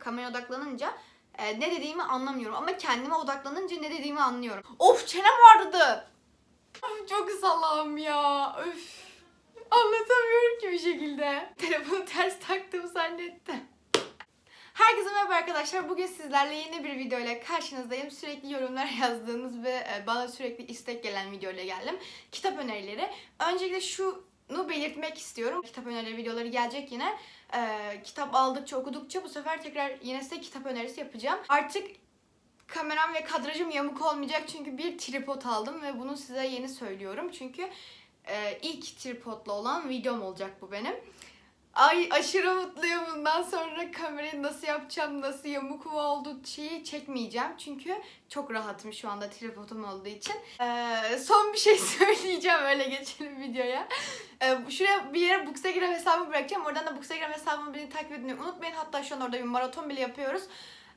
kameraya odaklanınca e, ne dediğimi anlamıyorum. Ama kendime odaklanınca ne dediğimi anlıyorum. Of çenem vardı. Çok salam ya. Öf. Anlatamıyorum ki bir şekilde. Telefonu ters taktım zannettim. Herkese merhaba arkadaşlar. Bugün sizlerle yeni bir video ile karşınızdayım. Sürekli yorumlar yazdığınız ve e, bana sürekli istek gelen video ile geldim. Kitap önerileri. Öncelikle şunu belirtmek istiyorum. Kitap önerileri videoları gelecek yine. Ee, kitap aldıkça okudukça bu sefer tekrar yine size kitap önerisi yapacağım. Artık kameram ve kadrajım yamuk olmayacak çünkü bir tripod aldım ve bunu size yeni söylüyorum. Çünkü e, ilk tripodla olan videom olacak bu benim. Ay aşırı mutluyum bundan sonra kamerayı nasıl yapacağım, nasıl yamuk mu oldu şeyi çekmeyeceğim. Çünkü çok rahatım şu anda tripodum olduğu için. Ee, son bir şey söyleyeceğim öyle geçelim videoya. Ee, şuraya bir yere Bookstagram hesabımı bırakacağım. Oradan da Bookstagram hesabımı beni takip etmeyi unutmayın. Hatta şu an orada bir maraton bile yapıyoruz.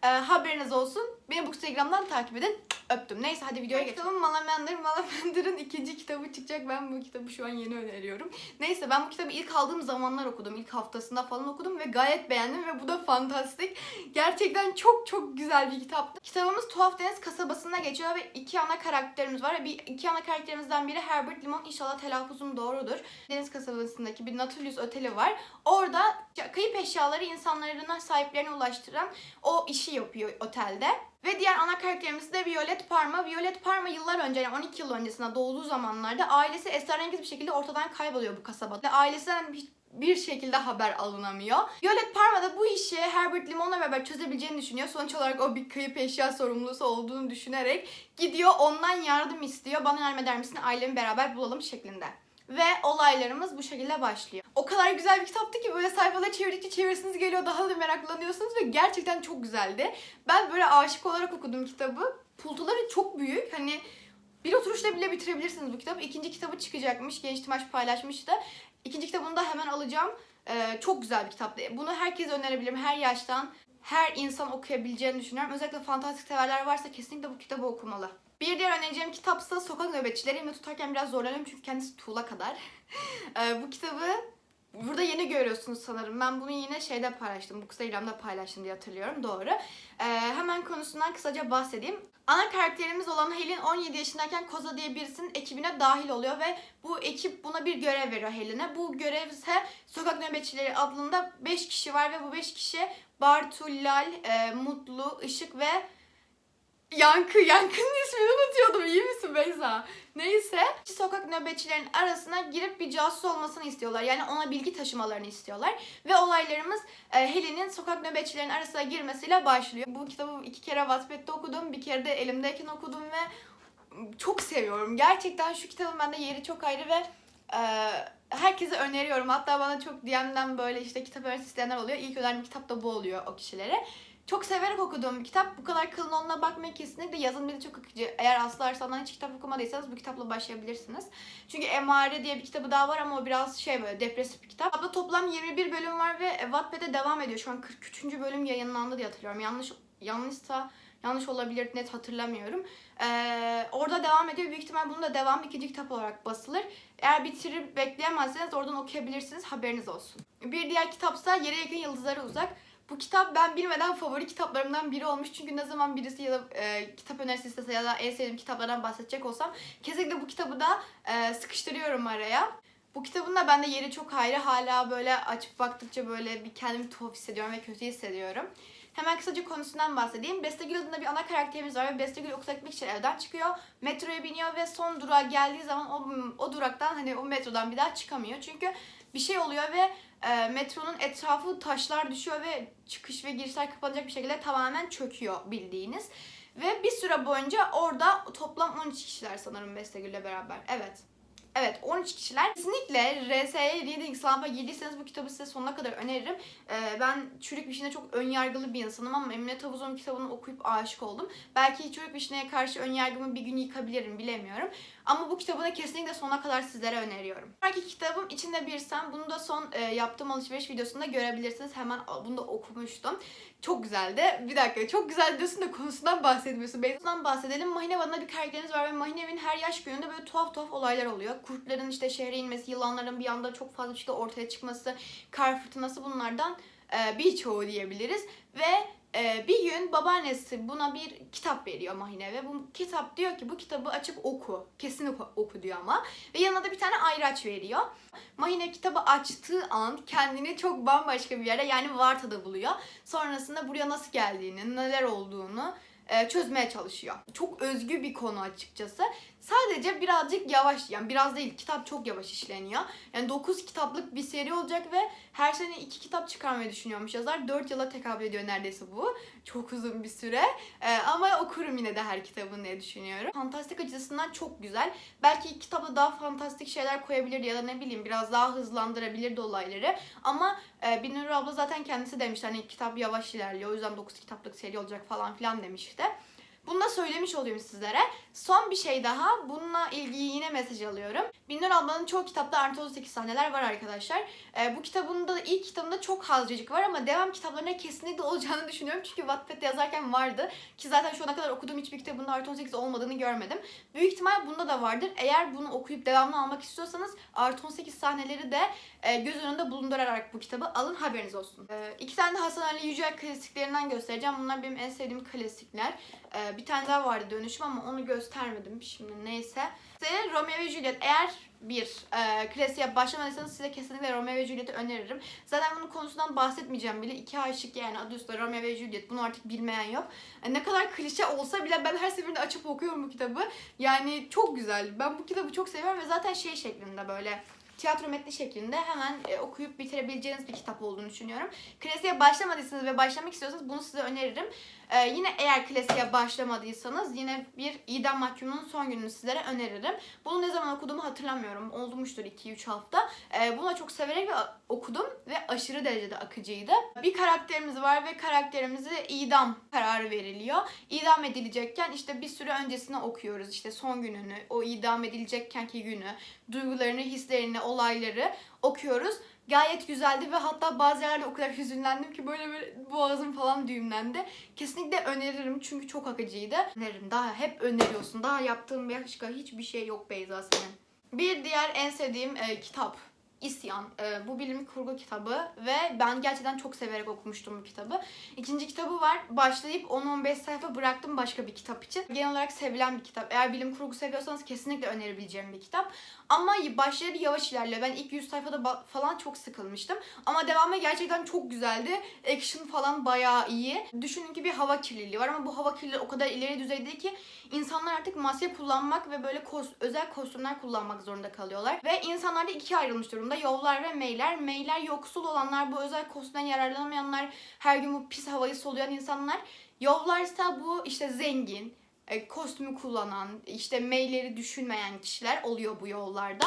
Ee, haberiniz olsun. Beni Bookstagram'dan takip edin. Öptüm. Neyse hadi videoya geçelim. Kitabım Malamander. Malamander'ın ikinci kitabı çıkacak. Ben bu kitabı şu an yeni öneriyorum. Neyse ben bu kitabı ilk aldığım zamanlar okudum. İlk haftasında falan okudum ve gayet beğendim ve bu da fantastik. Gerçekten çok çok güzel bir kitaptı. Kitabımız Tuhaf Deniz kasabasında geçiyor ve iki ana karakterimiz var. Bir iki ana karakterimizden biri Herbert Limon. İnşallah telaffuzum doğrudur. Deniz kasabasındaki bir Nautilus oteli var. Orada kayıp eşyaları insanlarına sahiplerine ulaştıran o işi yapıyor otelde. Ve diğer ana karakterimiz de Violet Parma. Violet Parma yıllar önce yani 12 yıl öncesinde doğduğu zamanlarda ailesi esrarengiz bir şekilde ortadan kayboluyor bu kasabada. Ve ailesinden hiç bir şekilde haber alınamıyor. Violet Parma da bu işi Herbert Limon'la beraber çözebileceğini düşünüyor. Sonuç olarak o bir kayıp eşya sorumlusu olduğunu düşünerek gidiyor ondan yardım istiyor. Bana yardım eder misin ailemi beraber bulalım şeklinde. Ve olaylarımız bu şekilde başlıyor. O kadar güzel bir kitaptı ki böyle sayfaları çevirdikçe çevirsiniz geliyor daha da meraklanıyorsunuz ve gerçekten çok güzeldi. Ben böyle aşık olarak okudum kitabı. Pultuları çok büyük. Hani bir oturuşta bile bitirebilirsiniz bu kitabı. İkinci kitabı çıkacakmış. Genç Timaş paylaşmıştı. İkinci kitabını da hemen alacağım. Ee, çok güzel bir kitaptı. Bunu herkese önerebilirim. Her yaştan, her insan okuyabileceğini düşünüyorum. Özellikle fantastik severler varsa kesinlikle bu kitabı okumalı. Bir diğer önereceğim kitapsa Sokak Nöbetçileri. Elime tutarken biraz zorlanıyorum çünkü kendisi tuğla kadar. Ee, bu kitabı burada yeni görüyorsunuz sanırım. Ben bunu yine şeyde paylaştım. Bu Instagram'da paylaştım diye hatırlıyorum. Doğru. Ee, hemen konusundan kısaca bahsedeyim. Ana karakterimiz olan Helen 17 yaşındayken Koza diye birisinin ekibine dahil oluyor ve bu ekip buna bir görev veriyor Helen'e. Bu görev ise Sokak Nöbetçileri adında 5 kişi var ve bu 5 kişi Bartullal, e, Mutlu, Işık ve Yankı. Yankı'nın ismini unutuyordum. İyi misin Beyza? Neyse. Sokak nöbetçilerin arasına girip bir casus olmasını istiyorlar. Yani ona bilgi taşımalarını istiyorlar. Ve olaylarımız e, Helen'in sokak nöbetçilerin arasına girmesiyle başlıyor. Bu kitabı iki kere Wattpad'de okudum. Bir kere de elimdeyken okudum ve çok seviyorum. Gerçekten şu kitabın bende yeri çok ayrı ve e, herkese öneriyorum. Hatta bana çok DM'den böyle işte kitap önerisi isteyenler oluyor. İlk önerdiğim kitap da bu oluyor o kişilere. Çok severek okuduğum bir kitap. Bu kadar kalın olduğuna bakmayın kesinlikle. Yazın bir de çok akıcı. Eğer Aslı Arslan'dan hiç kitap okumadıysanız bu kitapla başlayabilirsiniz. Çünkü Emare diye bir kitabı daha var ama o biraz şey böyle depresif bir kitap. Kitapta toplam 21 bölüm var ve Wattpad'e devam ediyor. Şu an 43. bölüm yayınlandı diye hatırlıyorum. Yanlış yanlışsa yanlış olabilir net hatırlamıyorum. Ee, orada devam ediyor. Büyük ihtimal bunun da devam ikinci kitap olarak basılır. Eğer bitirip bekleyemezseniz oradan okuyabilirsiniz. Haberiniz olsun. Bir diğer kitapsa Yere Yakın Yıldızlara Uzak. Bu kitap ben bilmeden favori kitaplarımdan biri olmuş. Çünkü ne zaman birisi ya da e, kitap önerisi istese ya da en sevdiğim kitaplardan bahsedecek olsam kesinlikle bu kitabı da e, sıkıştırıyorum araya. Bu kitabın da bende yeri çok ayrı. Hala böyle açıp baktıkça böyle bir kendimi tuhaf hissediyorum ve kötü hissediyorum. Hemen kısaca konusundan bahsedeyim. Bestegül adında bir ana karakterimiz var ve Bestegül okula gitmek için evden çıkıyor. Metroya biniyor ve son durağa geldiği zaman o, o duraktan hani o metrodan bir daha çıkamıyor. Çünkü bir şey oluyor ve e, metronun etrafı taşlar düşüyor ve çıkış ve girişler kapanacak bir şekilde tamamen çöküyor bildiğiniz. Ve bir süre boyunca orada toplam 13 kişiler sanırım Bestegül'le beraber. Evet. Evet 13 kişiler. Kesinlikle RS'ye Reading Slump'a girdiyseniz bu kitabı size sonuna kadar öneririm. Ee, ben Çürük Vişne çok önyargılı bir insanım ama Emine Tavuz'un kitabını okuyup aşık oldum. Belki Çürük Vişne'ye karşı önyargımı bir gün yıkabilirim bilemiyorum. Ama bu kitabı da kesinlikle sonuna kadar sizlere öneriyorum. Sonraki kitabım İçinde Bir Sen. Bunu da son e, yaptığım alışveriş videosunda görebilirsiniz. Hemen bunu da okumuştum. Çok güzeldi. Bir dakika çok güzel diyorsun da konusundan bahsetmiyorsun. Beyza'dan bahsedelim. Mahinev adında bir karakterimiz var ve Mahinev'in her yaş gününde böyle tuhaf tuhaf olaylar oluyor. Kurtların işte şehre inmesi, yılanların bir anda çok fazla işte ortaya çıkması, kar fırtınası bunlardan e, birçoğu diyebiliriz ve e, bir gün babaannesi buna bir kitap veriyor Mahine ve bu kitap diyor ki bu kitabı açıp oku. Kesin oku, diyor ama. Ve yanına da bir tane ayraç veriyor. Mahine kitabı açtığı an kendini çok bambaşka bir yerde yani Varta'da buluyor. Sonrasında buraya nasıl geldiğini, neler olduğunu e, çözmeye çalışıyor. Çok özgü bir konu açıkçası. Sadece birazcık yavaş yani biraz değil kitap çok yavaş işleniyor. Yani 9 kitaplık bir seri olacak ve her sene 2 kitap çıkarmayı düşünüyormuş yazar. 4 yıla tekabül ediyor neredeyse bu. Çok uzun bir süre. Ee, ama okurum yine de her kitabını diye düşünüyorum. Fantastik açısından çok güzel. Belki kitaba daha fantastik şeyler koyabilirdi ya da ne bileyim biraz daha hızlandırabilirdi olayları. Ama e, Binur abla zaten kendisi demişti hani kitap yavaş ilerliyor. O yüzden 9 kitaplık seri olacak falan filan demişti. Bunu da söylemiş olayım sizlere. Son bir şey daha. Bununla ilgili yine mesaj alıyorum. Binnur ablanın çoğu kitapta artı 18 sahneler var arkadaşlar. Ee, bu kitabında da ilk kitabında çok azıcık var ama devam kitaplarına kesinlikle olacağını düşünüyorum. Çünkü Wattpad'de yazarken vardı. Ki zaten şu ana kadar okuduğum hiçbir kitabında artı 18 olmadığını görmedim. Büyük ihtimal bunda da vardır. Eğer bunu okuyup devamlı almak istiyorsanız artı 18 sahneleri de e, göz önünde bulundurarak bu kitabı alın haberiniz olsun. E, iki tane de Hasan Ali Yücel klasiklerinden göstereceğim. Bunlar benim en sevdiğim klasikler. E, bir tane daha vardı dönüşüm ama onu göstermedim şimdi neyse. Size Romeo ve Juliet eğer bir e, klasiğe başlamadıysanız size kesinlikle Romeo ve Juliet'i öneririm. Zaten bunun konusundan bahsetmeyeceğim bile. İki aşık yani adı üstünde Romeo ve Juliet. Bunu artık bilmeyen yok. E, ne kadar klişe olsa bile ben her seferinde açıp okuyorum bu kitabı. Yani çok güzel. Ben bu kitabı çok seviyorum ve zaten şey şeklinde böyle tiyatro metni şeklinde hemen e, okuyup bitirebileceğiniz bir kitap olduğunu düşünüyorum. Klasiğe başlamadıysanız ve başlamak istiyorsanız bunu size öneririm. E, yine eğer klasiğe başlamadıysanız yine bir idam mahkumunun son gününü sizlere öneririm. Bunu ne zaman okuduğumu hatırlamıyorum. Olmuştur 2-3 hafta. E, bunu çok severek okudum ve aşırı derecede akıcıydı. Bir karakterimiz var ve karakterimize idam kararı veriliyor. İdam edilecekken işte bir süre öncesine okuyoruz. İşte son gününü, o idam edilecekkenki günü, duygularını, hislerini, olayları okuyoruz. Gayet güzeldi ve hatta bazı yerlerde o kadar hüzünlendim ki böyle böyle boğazım falan düğümlendi. Kesinlikle öneririm çünkü çok akıcıydı. Öneririm. Daha hep öneriyorsun. Daha yaptığın başka hiçbir şey yok Beyza senin. Bir diğer en sevdiğim e, kitap. İsyan. E, bu bilim kurgu kitabı ve ben gerçekten çok severek okumuştum bu kitabı. İkinci kitabı var. Başlayıp 10-15 sayfa bıraktım başka bir kitap için. Genel olarak sevilen bir kitap. Eğer bilim kurgu seviyorsanız kesinlikle önerebileceğim bir kitap. Ama başları yavaş ilerliyor. Ben ilk 100 sayfada falan çok sıkılmıştım. Ama devamı gerçekten çok güzeldi. Action falan bayağı iyi. Düşünün ki bir hava kirliliği var ama bu hava kirliliği o kadar ileri düzeyde ki insanlar artık maske kullanmak ve böyle kos- özel kostümler kullanmak zorunda kalıyorlar. Ve insanlar da ikiye ayrılmış durumda. Yollar ve meyler. Meyler yoksul olanlar, bu özel kostümden yararlanamayanlar, her gün bu pis havayı soluyan insanlar. Yollarsa bu işte zengin, e, kostümü kullanan, işte meyleri düşünmeyen kişiler oluyor bu yollarda.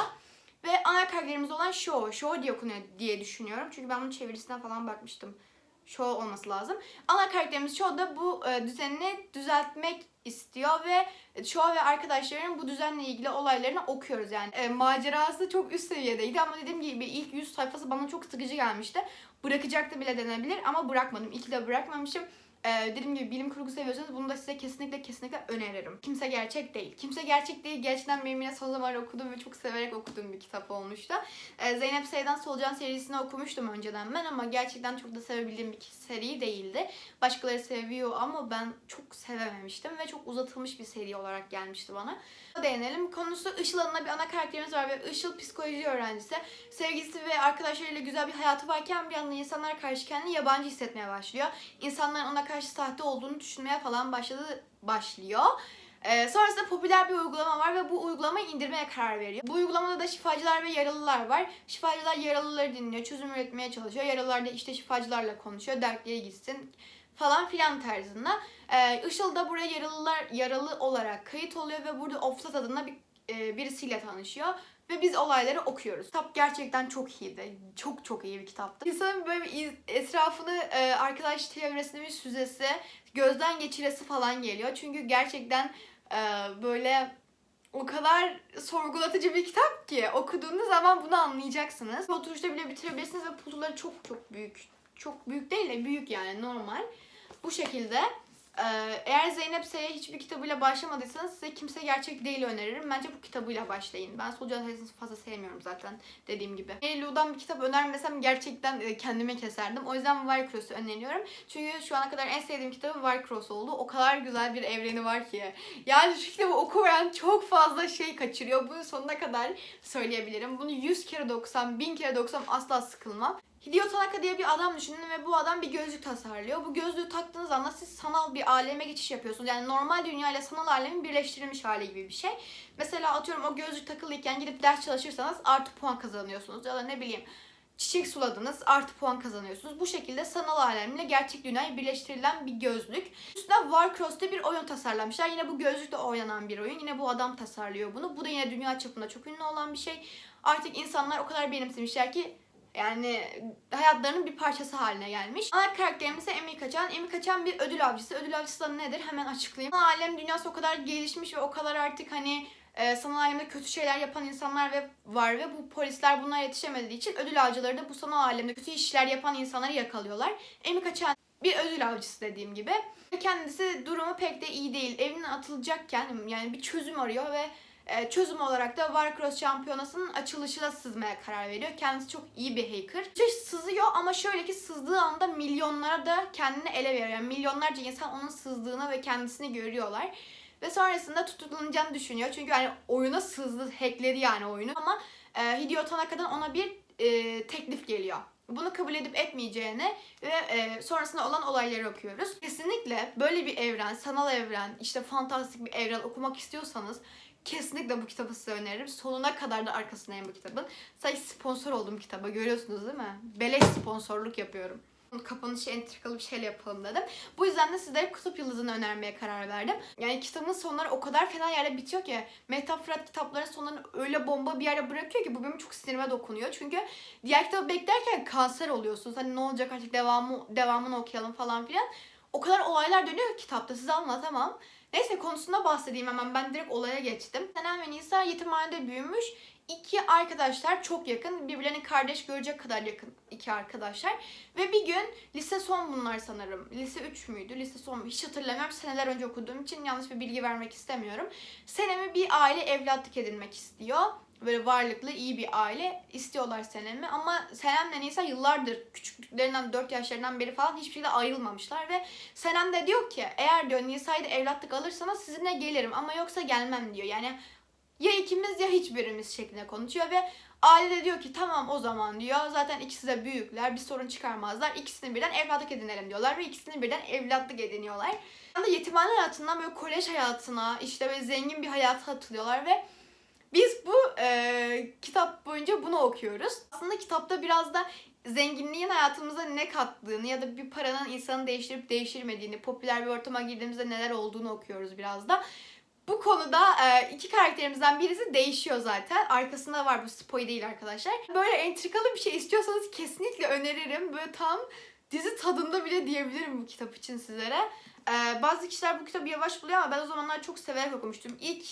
Ve ana karakterimiz olan Shaw. Shaw diye diye düşünüyorum. Çünkü ben bunun çevirisinden falan bakmıştım. Shaw olması lazım. Ana karakterimiz Shaw da bu e, düzenini düzeltmek istiyor ve Shaw ve arkadaşlarının bu düzenle ilgili olaylarını okuyoruz yani. E, macerası çok üst seviyedeydi ama dediğim gibi ilk 100 sayfası bana çok sıkıcı gelmişti. Bırakacaktı bile denebilir ama bırakmadım. İlk de bırakmamışım. Ee, dediğim gibi bilim kurgu seviyorsanız bunu da size kesinlikle kesinlikle öneririm. Kimse gerçek değil. Kimse gerçek değil. Gerçekten benim yine son zamanlarda okuduğum ve çok severek okuduğum bir kitap olmuştu. Ee, Zeynep Seydan Solucan serisini okumuştum önceden ben ama gerçekten çok da sevebildiğim bir seri değildi. Başkaları seviyor ama ben çok sevememiştim ve çok uzatılmış bir seri olarak gelmişti bana. Değinelim. Konusu Işıl adında bir ana karakterimiz var ve Işıl psikoloji öğrencisi. Sevgilisi ve arkadaşlarıyla güzel bir hayatı varken bir anda insanlara karşı kendini yabancı hissetmeye başlıyor. İnsanların ona karşı sahte olduğunu düşünmeye falan başladı başlıyor. Ee, sonrasında popüler bir uygulama var ve bu uygulamayı indirmeye karar veriyor. Bu uygulamada da şifacılar ve yaralılar var. Şifacılar yaralıları dinliyor, çözüm üretmeye çalışıyor. Yaralılar da işte şifacılarla konuşuyor, dertleri gitsin falan filan tarzında. Ee, Işıl da buraya yaralılar yaralı olarak kayıt oluyor ve burada Offset adında bir e, birisiyle tanışıyor. Ve biz olayları okuyoruz. Kitap gerçekten çok iyiydi. Çok çok iyi bir kitaptı. İnsanın böyle bir etrafını e, arkadaş çevresini bir süzesi, gözden geçiresi falan geliyor. Çünkü gerçekten e, böyle o kadar sorgulatıcı bir kitap ki okuduğunuz zaman bunu anlayacaksınız. Oturuşta bile bitirebilirsiniz ve pusuları çok çok büyük. Çok büyük değil de büyük yani normal. Bu şekilde. Ee, eğer Zeynep S'ye hiçbir kitabıyla başlamadıysanız size Kimse Gerçek Değil'i öneririm. Bence bu kitabıyla başlayın. Ben Solucan sayısını fazla sevmiyorum zaten dediğim gibi. Mary Lou'dan bir kitap önermesem gerçekten e, kendime keserdim. O yüzden Wycross'u öneriyorum. Çünkü şu ana kadar en sevdiğim kitabı Wycross oldu. O kadar güzel bir evreni var ki. Yani şu kitabı okumayan çok fazla şey kaçırıyor. Bunu sonuna kadar söyleyebilirim. Bunu 100 kere de okusam, 1000 kere de okusam asla sıkılmam. Hideo Tanaka diye bir adam düşünün ve bu adam bir gözlük tasarlıyor. Bu gözlüğü taktığınız anda siz sanal bir aleme geçiş yapıyorsunuz. Yani normal dünya ile sanal alemin birleştirilmiş hali gibi bir şey. Mesela atıyorum o gözlük takılıyken gidip ders çalışırsanız artı puan kazanıyorsunuz. Ya da ne bileyim çiçek suladınız artı puan kazanıyorsunuz. Bu şekilde sanal alemle gerçek dünyayı birleştirilen bir gözlük. Üstüne Warcross'ta bir oyun tasarlamışlar. Yine bu gözlükle oynanan bir oyun. Yine bu adam tasarlıyor bunu. Bu da yine dünya çapında çok ünlü olan bir şey. Artık insanlar o kadar benimsemişler ki yani hayatlarının bir parçası haline gelmiş. Ana karakterimiz ise Emi Kaçan. Emi Kaçan bir ödül avcısı. Ödül avcısı da nedir? Hemen açıklayayım. Alem dünyası o kadar gelişmiş ve o kadar artık hani e, sanal alemde kötü şeyler yapan insanlar ve var ve bu polisler bunlara yetişemediği için ödül avcıları da bu sanal alemde kötü işler yapan insanları yakalıyorlar. Emi Kaçan bir ödül avcısı dediğim gibi. Kendisi durumu pek de iyi değil. Evinden atılacakken yani bir çözüm arıyor ve çözüm olarak da Warcross şampiyonasının açılışına sızmaya karar veriyor. Kendisi çok iyi bir hacker. İşte sızıyor ama şöyle ki sızdığı anda milyonlara da kendini ele veriyor. Yani milyonlarca insan onun sızdığını ve kendisini görüyorlar. Ve sonrasında tutuklanacağını düşünüyor. Çünkü hani oyuna sızdı, hackledi yani oyunu. Ama e, Hideo Tanaka'dan ona bir e, teklif geliyor. Bunu kabul edip etmeyeceğini ve e, sonrasında olan olayları okuyoruz. Kesinlikle böyle bir evren, sanal evren, işte fantastik bir evren okumak istiyorsanız kesinlikle bu kitabı size öneririm. Sonuna kadar da arkasındayım bu kitabın. Sadece sponsor oldum kitaba görüyorsunuz değil mi? Beleş sponsorluk yapıyorum. Kapanışı entrikalı bir şeyle yapalım dedim. Bu yüzden de sizlere Kutup Yıldızı'nı önermeye karar verdim. Yani kitabın sonları o kadar fena yerde bitiyor ki Mehtap Fırat kitapların sonlarını öyle bomba bir yere bırakıyor ki bu benim çok sinirime dokunuyor. Çünkü diğer kitabı beklerken kanser oluyorsunuz. Hani ne olacak artık devamı, devamını okuyalım falan filan. O kadar olaylar dönüyor ki kitapta size anlatamam. Neyse konusunda bahsedeyim hemen. Ben direkt olaya geçtim. Senem ve Nisa yetimhanede büyümüş. İki arkadaşlar çok yakın. Birbirlerini kardeş görecek kadar yakın iki arkadaşlar. Ve bir gün lise son bunlar sanırım. Lise 3 müydü? Lise son? Hiç hatırlamıyorum. Seneler önce okuduğum için yanlış bir bilgi vermek istemiyorum. Senem'i bir aile evlatlık edinmek istiyor. Böyle varlıklı iyi bir aile istiyorlar Senem'i ama Senem'le Nisa yıllardır küçüklüklerinden 4 yaşlarından beri falan hiçbir şekilde ayrılmamışlar ve Senem de diyor ki eğer diyor Nisa'yı da evlatlık alırsanız sizinle gelirim ama yoksa gelmem diyor. Yani ya ikimiz ya hiçbirimiz şeklinde konuşuyor ve aile de diyor ki tamam o zaman diyor. Zaten ikisi de büyükler bir sorun çıkarmazlar. İkisini birden evlatlık edinelim diyorlar ve ikisini birden evlatlık ediniyorlar. Yani yetimhane hayatından böyle kolej hayatına işte böyle zengin bir hayata atılıyorlar ve biz bu e, kitap boyunca bunu okuyoruz. Aslında kitapta biraz da zenginliğin hayatımıza ne kattığını ya da bir paranın insanı değiştirip değiştirmediğini, popüler bir ortama girdiğimizde neler olduğunu okuyoruz biraz da. Bu konuda e, iki karakterimizden birisi değişiyor zaten. Arkasında var bu spoy değil arkadaşlar. Böyle entrikalı bir şey istiyorsanız kesinlikle öneririm. Böyle tam dizi tadında bile diyebilirim bu kitap için sizlere. E, bazı kişiler bu kitabı yavaş buluyor ama ben o zamanlar çok severek okumuştum. İlk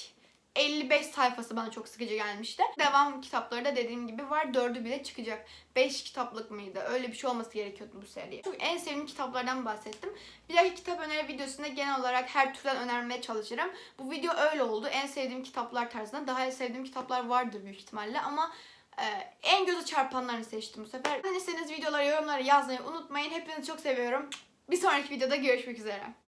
55 sayfası bana çok sıkıcı gelmişti. Devam kitapları da dediğim gibi var. Dördü bile çıkacak. 5 kitaplık mıydı? Öyle bir şey olması gerekiyordu bu seriye. Çünkü en sevdiğim kitaplardan bahsettim. Bir dahaki kitap öneri videosunda genel olarak her türden önermeye çalışırım. Bu video öyle oldu. En sevdiğim kitaplar tarzında. Daha sevdiğim kitaplar vardır büyük ihtimalle ama e, en göze çarpanlarını seçtim bu sefer. Hani istediğiniz videoları, yorumları yazmayı unutmayın. Hepinizi çok seviyorum. Bir sonraki videoda görüşmek üzere.